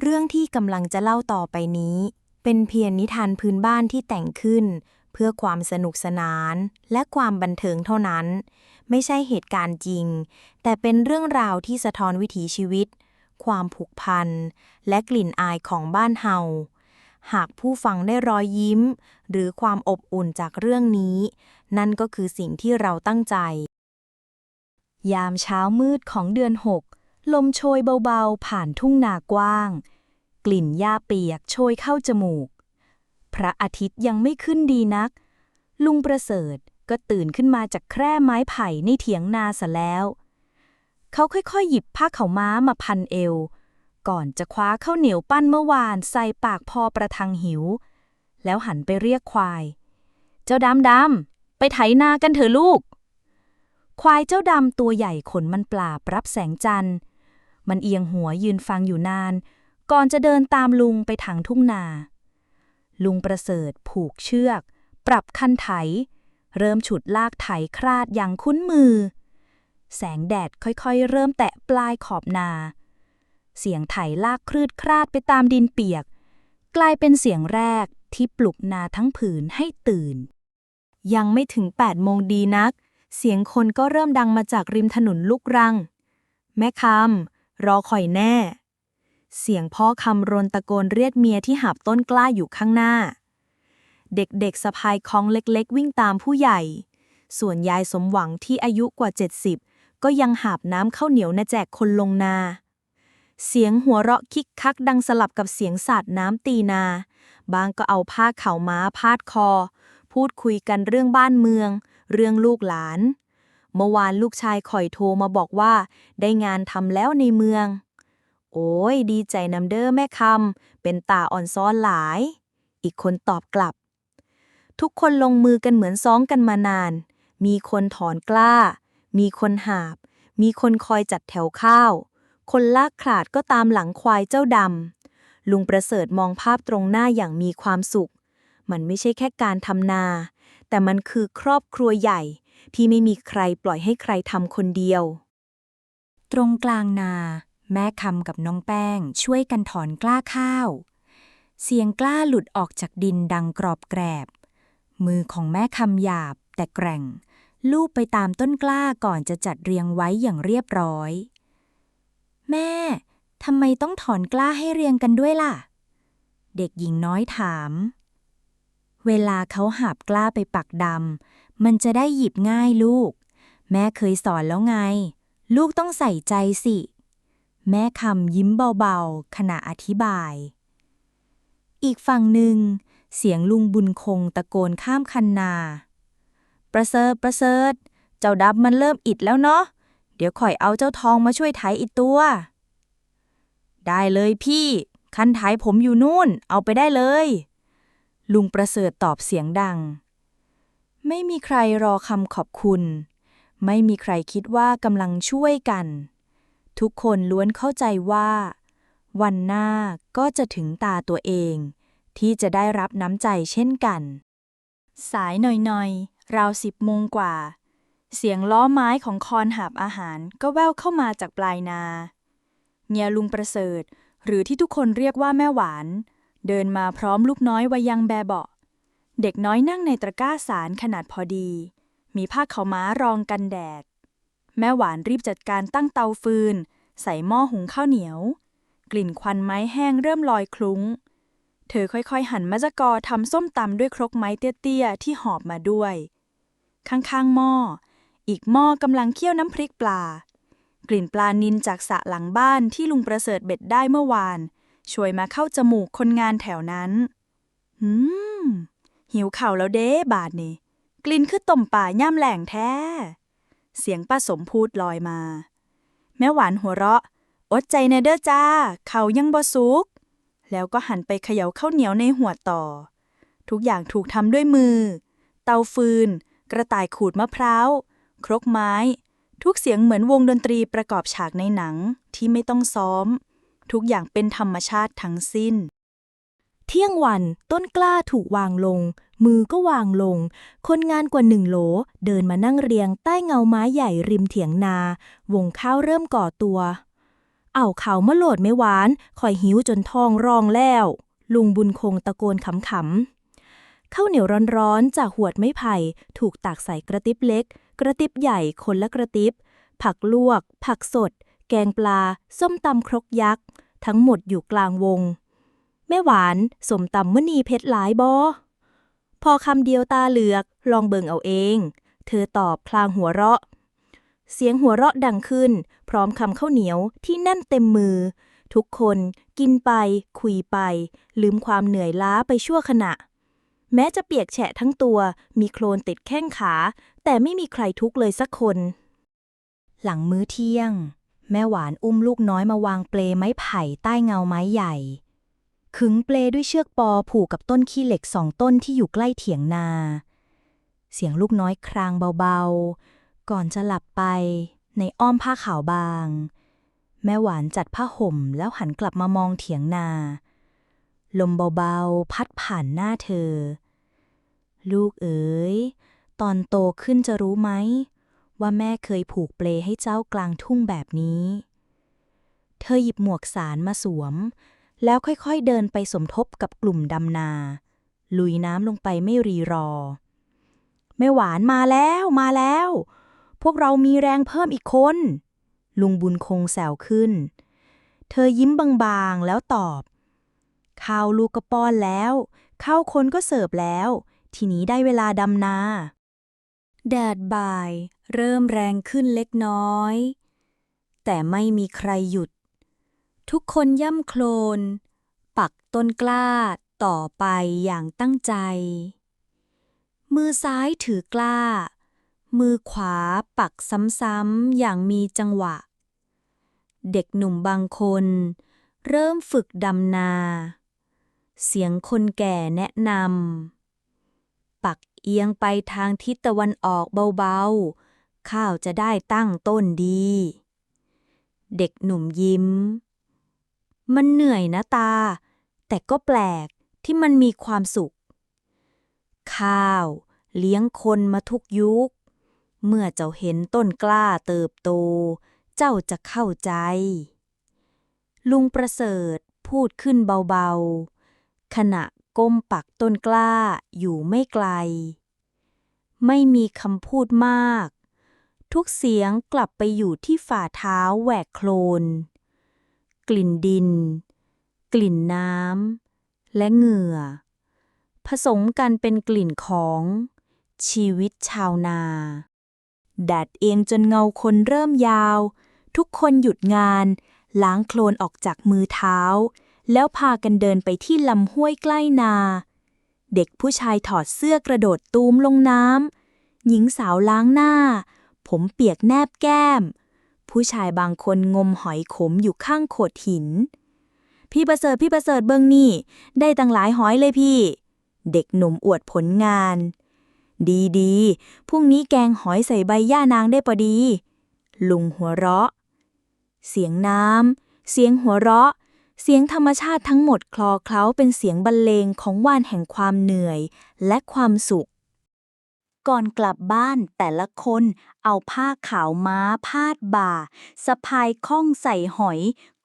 เรื่องที่กำลังจะเล่าต่อไปนี้ เป็นเพียงนิทานพื้นบ้านที่แต่งขึ้น เพื่อความสนุกสนานและความบันเทิงเท่านั้น ไม่ใช่เหตุการณ์จริง แต่เป็นเรื่องราวที่สะท้อนวิถีชีวิต ความผูกพัน และกลิ่นอายของบ้านเฮา หากผู้ฟังได้รอยยิ้ม หรือความอบอุ่นจากเรื่องนี้ นั่นก็คือสิ่งที่เราตั้งใจ ยามเช้ามืดของเดือนหก ลมโชยเบาๆ ผ่านทุ่งนากว้าง กลิ่นหญ้าเปียกโชยเข้าจมูก พระอาทิตย์ยังไม่ขึ้นดีนัก ลุงประเสริฐก็ตื่นขึ้นมาจากแคร่ไม้ไผ่ในเถียงนาซะแล้ว เขาค่อยๆ หยิบผ้าขาวม้ามาพันเอว ก่อนจะคว้าข้าวเหนียวปั้นเมื่อวานใส่ปากพอประทังหิว แล้วหันไปเรียกควาย เจ้าดำดำไปไถนากันเถอะลูก ควายเจ้าดำตัวใหญ่ขนมันปรารับแสงจันทร์ มันเอียงหัวยืนฟังอยู่นาน ก่อนจะเดินตามลุงไปทางทุ่งนา ลุงประเสริฐผูกเชือก ปรับคันไถ เริ่มฉุดลากไถคราดอย่างคุ้นมือ แสงแดดค่อยๆ เริ่มแตะปลายขอบนา เสียงไถลากคลืดคลาดไปตามดินเปียก กลายเป็นเสียงแรกที่ปลุกนาทั้งผืนให้ตื่น ยังไม่ถึง8โมงดีนัก เสียงคนก็เริ่มดังมาจากริมถนนลูกรัง แม่คำ รอคอยแน่ เสียงพ่อคำรนตะโกนเรียกเมียที่หาบต้นกล้าอยู่ข้างหน้า เด็กๆสะพายคองเล็กๆ วิ่งตามผู้ใหญ่ ส่วนยายสมหวังที่อายุกว่า 70 ก็ยังหาบน้ำข้าวเหนียวนาแจกคนลงนา เสียงหัวเราะคิกคักดังสลับกับเสียงสาดน้ำตีนา บางก็เอาผ้าเข่าม้าพาดคอ พูดคุยกันเรื่องบ้านเมือง เรื่องลูกหลาน เมื่อวานลูกชายข่อยโทรมาบอกว่า ได้งานทำแล้วในเมือง โอ้ยดีใจนำเด้อแม่คำเป็นตาอ่อนซ้อนหลาย อีกคนตอบกลับ ทุกคนลงมือกันเหมือนซ้องกันมานาน มีคนถอนกล้า มีคนหาบ มีคนคอยจัดแถวข้าว คนลากขลาดก็ตามหลังควายเจ้าดำลุงประเสริฐมองภาพตรงหน้าอย่างมีความสุข มันไม่ใช่แค่การทำนา แต่มันคือครอบครัวใหญ่ ที่ไม่มีใครปล่อยให้ใครทำคนเดียว ตรงกลางนา แม่คำกับน้องแป้งช่วยกันถอนกล้าข้าว เสียงกล้าหลุดออกจากดินดังกรอบแกรบ มือของแม่คำหยาบ แต่แกร่ง ลูบไปตามต้นกล้าก่อนจะจัดเรียงไว้อย่างเรียบร้อย แม่ทำไมต้องถอนกล้าให้เรียงกันด้วยล่ะ เด็กหญิงน้อยถาม เวลาเขาหาบกล้าไปปักดำ มันจะได้หยิบง่ายลูก แม่เคยสอนแล้วไง ลูกต้องใส่ใจสิ แม่คำยิ้มเบาๆ ขณะอธิบาย อีกฝั่งหนึ่ง เสียงลุงบุญคงตะโกนข้ามคันนา ประเสริฐประเสริฐเจ้าดับมันเริ่มอิดแล้วเนาะ เดี๋ยวข่อยเอาเจ้าทองมาช่วยไถอีกตัว ได้เลยพี่ คันไถผมอยู่นู่น เอาไปได้เลย ลุงประเสริฐตอบเสียงดัง ไม่มีใครรอคำขอบคุณ ไม่มีใครคิดว่ากำลังช่วยกัน ทุกคนล้วนเข้าใจว่า วันหน้าก็จะถึงตาตัวเอง ที่จะได้รับน้ำใจเช่นกัน สายหน่อยๆ ราวสิบโมงกว่า เสียงล้อไม้ของคอนหาบอาหารก็แว่วเข้ามาจากปลายนาเมียลุงประเสริฐ หรือที่ทุกคนเรียกว่าแม่หวาน เดินมาพร้อมลูกน้อยวัยยังแบเบาะ เด็กน้อยนั่งในตะกร้าสารขนาดพอดี มีผ้าขาวม้ารองกันแดด แม่หวานรีบจัดการตั้งเตาฟืน ใส่หม้อหุงข้าวเหนียว กลิ่นควันไม้แห้งเริ่มลอยคลุ้ง เธอค่อยๆ หั่นมะละกอทำส้มตำด้วยครกไม้เตี้ยๆ ที่หอบมาด้วย ข้างๆหม้อ อีกหม้อกำลังเคี่ยวน้ำพริกปลา กลิ่นปลานินจากสระหลังบ้านที่ลุงประเสริฐเบ็ดได้เมื่อวาน ช่วยมาเข้าจมูกคนงานแถวนั้นหืม หิวเข่าแล้วเด้บาดนี่ กลิ่นคือต้มป่าย่ำแหล่งแท้ เสียงป้าสมพูดลอยมา แม่หวานหัวเราะ อดใจแนเด้อจ้า เขายังบ่สุก แล้วก็หันไปเขย่าข้าวเหนียวในหัวต่อ ทุกอย่างถูกทำด้วยมือ เตาฟืน กระต่ายขูดมะพร้าว ครกไม้ ทุกเสียงเหมือนวงดนตรีประกอบฉากในหนังที่ไม่ต้องซ้อม ทุกอย่างเป็นธรรมชาติทั้งสิ้น เที่ยงวันต้นกล้าถูกวางลง มือก็วางลง คนงานกว่าหนึ่งโหล เดินมานั่งเรียงใต้เงาไม้ใหญ่ริมเถียงนา วงข้าวเริ่มก่อตัว เอาเขามาโหลดไม่หวานคอยหิวจนท้องร้องแล้ว ลุงบุญคงตะโกนขำๆข้าวเหนียวร้อนๆจากหวดไม้ไผ่ถูกตากใส่กระติบเล็ก กระติบใหญ่คนละกระติบ ผักลวก ผักสด แกงปลา ส้มตำครกยักษ์ ทั้งหมดอยู่กลางวง แม่หวานสมตำมณีเพชรหลายบอพอคำเดียวตาเหลือก ลองเบิ่งเอาเอง เธอตอบพลางหัวเราะ เสียงหัวเราะดังขึ้น พร้อมคำข้าวเหนียวที่แน่นเต็มมือ ทุกคนกินไป คุยไป ลืมความเหนื่อยล้าไปชั่วขณะ แม้จะเปียกแฉะทั้งตัว มีโคลนติดแข้งขา แต่ไม่มีใครทุกข์เลยสักคน หลังมื้อเที่ยง แม่หวานอุ้มลูกน้อยมาวางเปลไม้ไผ่ใต้เงาไม้ใหญ่ ขึงเปลด้วยเชือกปอผูกกับต้นขี้เหล็กสองต้นที่อยู่ใกล้เถียงนา เสียงลูกน้อยครางเบาๆ ก่อนจะหลับไปในอ้อมผ้าขาวบาง แม่หวานจัดผ้าห่มแล้วหันกลับมามองเถียงนา ลมเบาๆ พัดผ่านหน้าเธอ ลูกเอ๋ย ตอนโตขึ้นจะรู้ไหม ว่าแม่เคยผูกเปลให้เจ้ากลางทุ่งแบบนี้ เธอหยิบหมวกสารมาสวม แล้วค่อยๆเดินไปสมทบกับกลุ่มดำนา ลุยน้ำลงไปไม่รีรอแม่หวานมาแล้วมาแล้ว พวกเรามีแรงเพิ่มอีกคน ลุงบุญคงแซวขึ้น เธอยิ้มบางๆแล้วตอบ ข้าวลูกก็ป้อนแล้วข้าวคนก็เสิร์ฟแล้ว ทีนี้ได้เวลาดำนา แดดบ่าย เริ่มแรงขึ้นเล็กน้อย แต่ไม่มีใครหยุด ทุกคนย่ำโคลน ปักต้นกล้าต่อไปอย่างตั้งใจ มือซ้ายถือกล้า มือขวาปักซ้ำๆอย่างมีจังหวะ เด็กหนุ่มบางคน เริ่มฝึกดำนา เสียงคนแก่แนะนำ ปักเอียงไปทางทิศตะวันออกเบาๆ ข้าวจะได้ตั้งต้นดี เด็กหนุ่มยิ้ม มันเหนื่อยนะตา แต่ก็แปลกที่มันมีความสุข ข้าว เลี้ยงคนมาทุกยุค เมื่อเจ้าเห็นต้นกล้าเติบโต เจ้าจะเข้าใจ ลุงประเสริฐพูดขึ้นเบาๆ ขณะก้มปักต้นกล้าอยู่ไม่ไกล ไม่มีคำพูดมาก ทุกเสียงกลับไปอยู่ที่ฝ่าเท้าแหวกโคลน กลิ่นดิน กลิ่นน้ำ และเหงื่อ ผสมกันเป็นกลิ่นของ ชีวิตชาวนาแดดเองจนเงาคนเริ่มยาว ทุกคนหยุดงาน ล้างโคลนออกจากมือเท้า แล้วพากันเดินไปที่ลำห้วยใกล้นา เด็กผู้ชายถอดเสื้อกระโดดตูมลงน้ำหญิงสาวล้างหน้า ผมเปียกแนบแก้ม ผู้ชายบางคนงมหอยขมอยู่ข้างโขดหิน พี่ประเสริฐพี่ประเสริฐเบิงนี่ ได้ตั้งหลายหอยเลยพี่ เด็กหนุ่มอวดผลงาน ดีดีพรุ่งนี้แกงหอยใส่ใบย่านางได้พอดี ลุงหัวเราะ เสียงน้ำเสียงหัวเราะ เสียงธรรมชาติทั้งหมดคลอเคล้าเป็นเสียงบรรเลงของวานแห่งความเหนื่อยและความสุข ก่อนกลับบ้านแต่ละคนเอาผ้าขาวม้าพาดบ่าสะพายข้องใส่หอย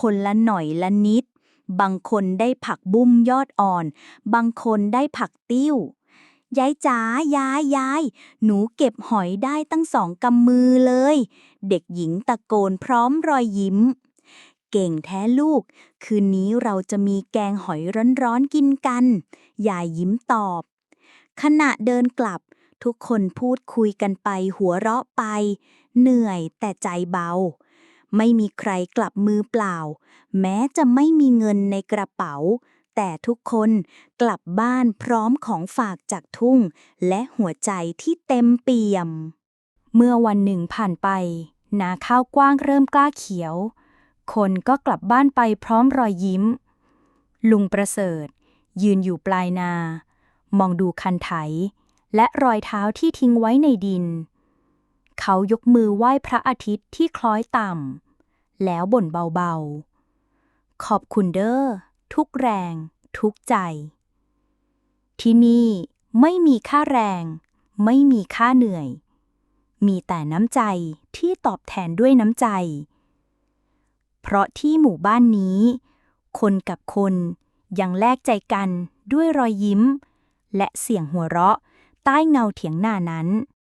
คนละหน่อยละนิด บางคนได้ผักบุ้มยอดอ่อน บางคนได้ผักติ้วยายจ๋ายายยาย หนูเก็บหอยได้ตั้งสองกำมือเลย เด็กหญิงตะโกนพร้อมรอยยิ้ม เก่งแท้ลูก คืนนี้เราจะมีแกงหอยร้อนๆกินกัน ยายยิ้มตอบ ขณะเดินกลับ ทุกคนพูดคุยกันไปหัวเราะไป เหนื่อยแต่ใจเบา ไม่มีใครกลับมือเปล่า แม้จะไม่มีเงินในกระเป๋า แต่ทุกคนกลับบ้านพร้อมของฝากจากทุ่ง และหัวใจที่เต็มเปี่ยม เมื่อวันหนึ่งผ่านไป นาข้าวกว้างเริ่มกล้าเขียว คนก็กลับบ้านไปพร้อมรอยยิ้ม ลุงประเสริฐ ยืนอยู่ปลายนา มองดูคันไถ และรอยเท้าที่ทิ้งไว้ในดิน เขายกมือไหว้พระอาทิตย์ที่คล้อยต่ำ แล้วบ่นเบาๆ ขอบคุณเดอ้อ ทุกแรง ทุกใจ ที่นี่ไม่มีค่าแรง ไม่มีค่าเหนื่อย มีแต่น้ำใจที่ตอบแทนด้วยน้ำใจ เพราะที่หมู่บ้านนี้ คนกับคนยังแลกใจกันด้วยรอยยิ้ม และเสียงหัวเราะ ใต้เงาเถียงหน้านั้น